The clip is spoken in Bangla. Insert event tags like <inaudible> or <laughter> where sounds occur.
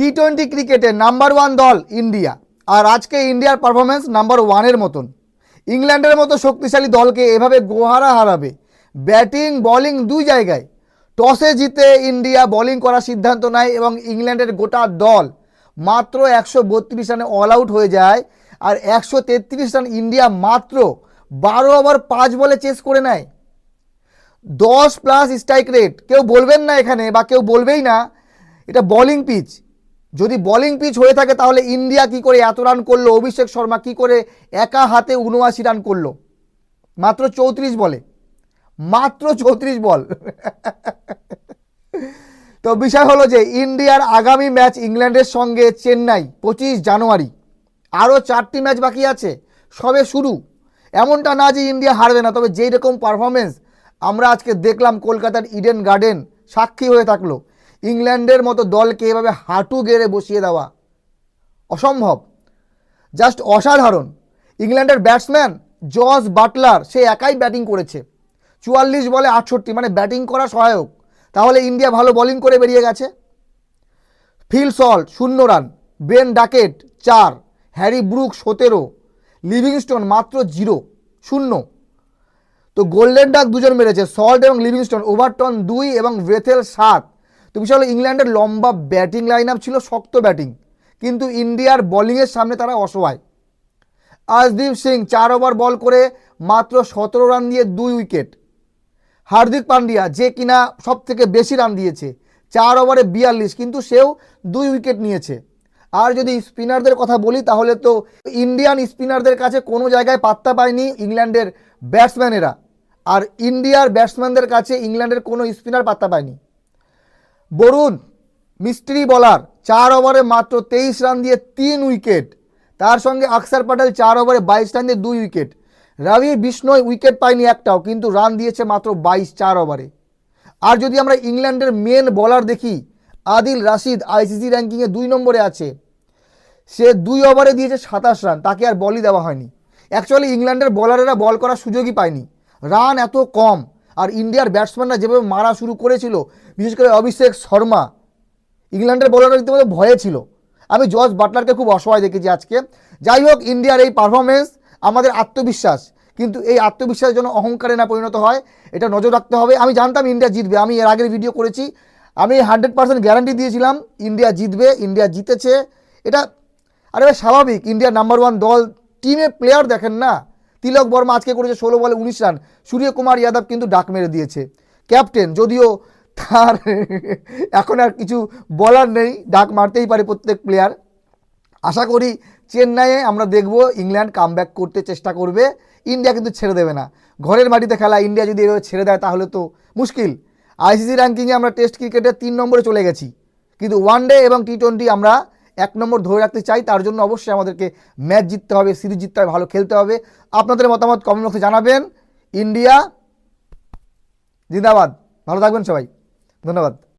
টি টোয়েন্টি ক্রিকেটে নাম্বার ওয়ান দল ইন্ডিয়া। আর আজকে ইন্ডিয়ার পারফরমেন্স নাম্বার ওয়ানের মতন। ইংল্যান্ডের মতো শক্তিশালী দলকে এভাবে গোহারা হারাবে। ব্যাটিং বোলিং দুই জায়গায়। টসে জিতে ইন্ডিয়া বোলিং করার সিদ্ধান্ত নেয় এবং ইংল্যান্ডের গোটা দল মাত্র একশো বত্রিশ রানে অল আউট হয়ে যায় আর একশো তেত্রিশ রান ইন্ডিয়া মাত্র বারো ওভার পাঁচ বলে চেস করে নেয়। দশ প্লাস স্ট্রাইক রেট কেউ বলবেন না এখানে বা কেউ বলবেই না। এটা বোলিং পিচ যদি বোলিং পিচ হয়ে থাকে তাহলে ইন্ডিয়া কি করে এত রান করল? অভিষেক শর্মা কি করে একা হাতে উনআশি রান করল? মাত্র চৌত্রিশ বলে। মাত্র চৌত্রিশ বল। তো বিষয় হলো যে, ইন্ডিয়ার আগামী ম্যাচ ইংল্যান্ডের সঙ্গে চেন্নাই, পঁচিশ জানুয়ারি। আরও চারটি ম্যাচ বাকি আছে, সবে শুরু। এমনটা না যে ইন্ডিয়া হারবে না, তবে যেই রকম পারফরমেন্স আমরা আজকে দেখলাম কলকাতার ইডেন গার্ডেন সাক্ষী হয়ে থাকল। ইংল্যান্ডের মতো দলকে এভাবে হাঁটু গেড়ে বসিয়ে দেওয়া অসম্ভব। জাস্ট অসাধারণ। ইংল্যান্ডের ব্যাটসম্যান জস বাটলার, সে একাই ব্যাটিং করেছে। চুয়াল্লিশ বলে আটষট্টি মানে ব্যাটিং করা সহায়ক। তাহলে ইন্ডিয়া ভালো বোলিং করে বেরিয়ে গেছে। ফিল সল্ট, শূন্য রান। বেন ডাকেট, চার। হ্যারি ব্রুক, সতেরো। লিভিংস্টোন, মাত্র জিরো, শূন্য। তো গোল্ডেন ডাক দুজন মেরেছে, সল্ট এবং লিভিংস্টোন, ওভারটন দুই এবং ভেথেল সাত। তো বিষয় হলো ইংল্যান্ডের লম্বা ব্যাটিং লাইন আপ ছিল, শক্ত ব্যাটিং। কিন্তু ইন্ডিয়ার বোলিংয়ের সামনে তারা অসহায়। আজদীপ সিং চার ওভার বল করে মাত্র সতেরো রান দিয়ে দুই উইকেট হার্দিক পান্ডিয়া যে কিনা সব থেকে বেশি রান দিয়েছে, চার ওভারে বিয়াল্লিশ, কিন্তু সেও দুই উইকেট নিয়েছে। আর যদি স্পিনারদের কথা বলি, তাহলে তো ইন্ডিয়ান স্পিনারদের কাছে কোনো জায়গায় পাত্তা পায়নি ইংল্যান্ডের ব্যাটসম্যানেরা আর ইন্ডিয়ার ব্যাটসম্যানদের কাছে ইংল্যান্ডের কোনো স্পিনার পাত্তা পায়নি। বরুণ, মিস্ত্রি বলার, চার ওভারে মাত্র তেইশ রান দিয়ে তিন উইকেট। তার সঙ্গে আকসার প্যাটেল চার ওভারে বাইশ রান দিয়ে দুই উইকেট। রবি বিষ্ণয় উইকেট পায়নি একটাও, কিন্তু রান দিয়েছে মাত্র বাইশ, চার ওভারে। আর যদি আমরা ইংল্যান্ডের মেন বলার দেখি, আদিল রাশিদ আইসিসি র্যাঙ্কিংয়ে দুই নম্বরে আছে। সে দুই ওভারে দিয়েছে সাতাশ রান, তাকে আর বলই দেওয়া হয়নি। অ্যাকচুয়ালি ইংল্যান্ডের বলারেরা বল করার সুযোগই পায়নি। রান এত কম আর ইন্ডিয়ার ব্যাটসম্যানরা যেভাবে মারা শুরু করেছিল, বিশেষ করে অভিষেক শর্মা, ইংল্যান্ডের বোলাররা রীতিমতো ভয়ে ছিল। আমি জর্জ বাটলারকে খুব অসহায় দেখেছি আজকে। যাই হোক, ইন্ডিয়ার এই পারফরমেন্স আমাদের আত্মবিশ্বাস, কিন্তু এই আত্মবিশ্বাসের জন্য অহংকারে না পরিণত হয়, এটা নজর রাখতে হবে। আমি জানতাম ইন্ডিয়া জিতবে, আমি এর আগের ভিডিও করেছি। আমি হান্ড্রেড পার্সেন্ট গ্যারান্টি দিয়েছিলাম, ইন্ডিয়া জিতবে, ইন্ডিয়া জিতেছে। এটা, আরে স্বাভাবিক, ইন্ডিয়ার নাম্বার ওয়ান দল টিমে প্লেয়ার দেখেন না। তিলক বর্মা আজকে করেছে ষোলো বলে উনিশ রান। সূর্যকুমার যাদব কিন্তু ডাক মেরে দিয়েছে। ক্যাপ্টেন, যদিও তার <laughs> এখন আর কিছু বলার নেই, ডাক মারতেই পারে প্রত্যেক প্লেয়ার আশা করি চেন্নাইয়ে আমরা দেখব ইংল্যান্ড কামব্যাক করতে চেষ্টা করবে। ইন্ডিয়া কিন্তু ছেড়ে দেবে না। ঘরের মাটিতে খেলা, ইন্ডিয়া যদি এভাবে ছেড়ে দেয় তাহলে তো মুশকিল। আইসিসি র্যাঙ্কিংয়ে আমরা টেস্ট ক্রিকেটে তিন নম্বরে চলে গেছি। কিন্তু ওয়ান ডে এবং টি টোয়েন্টি আমরা এক নম্বর ধরে রাখতে চাই, তার জন্য অবশ্যই আমাদেরকে ম্যাচ জিততে হবে, সিরিজ জিততে হবে, ভালো খেলতে হবে। আপনাদের মতামত কমেন্ট বক্সে জানাবেন। ইন্ডিয়া জিন্দাবাদ। ভালো থাকবেন সবাই। ধন্যবাদ।